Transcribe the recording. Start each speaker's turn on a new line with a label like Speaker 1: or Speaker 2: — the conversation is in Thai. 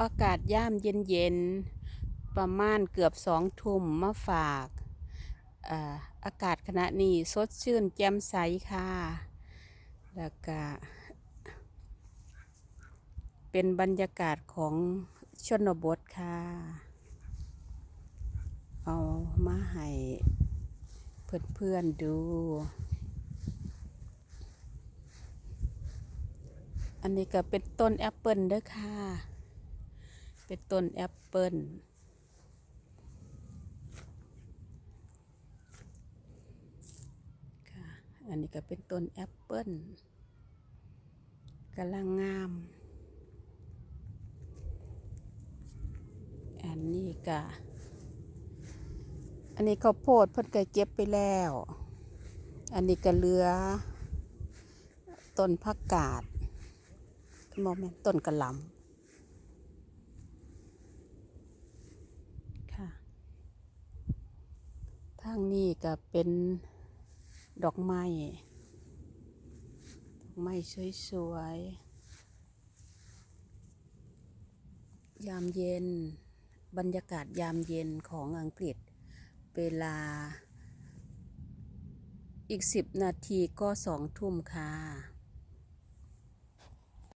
Speaker 1: อากาศย่ามเย็นๆ ประมาณเกือบสองทุ่มมาฝากอ่าอากาศขณะนี้สดชื่นแจ่มใสค่ะ แล้วก็เป็นบรรยากาศของชนบทค่ะ เอามาให้เพื่อนๆดู อันนี้ก็เป็นต้นแอปเปิลด้อค่ะ เป็นต้นแอปเปิลค่ะ อันนี้ก็เป็นต้นแอปเปิลกำลังงาม อันนี้ก็อันนี้ข้าวโพดเพิ่นก็เก็บไปแล้ว อันนี้ก็เหลือต้นผักกาดโมเมนต้นกระหลำค่ะ ทางนี้ก็เป็นดอกไม้ ดอกไม้สวยๆ ยามเย็น บรรยากาศยามเย็นของอังกฤษ เวลา อีกสิบนาทีก็สองทุ่มค่ะ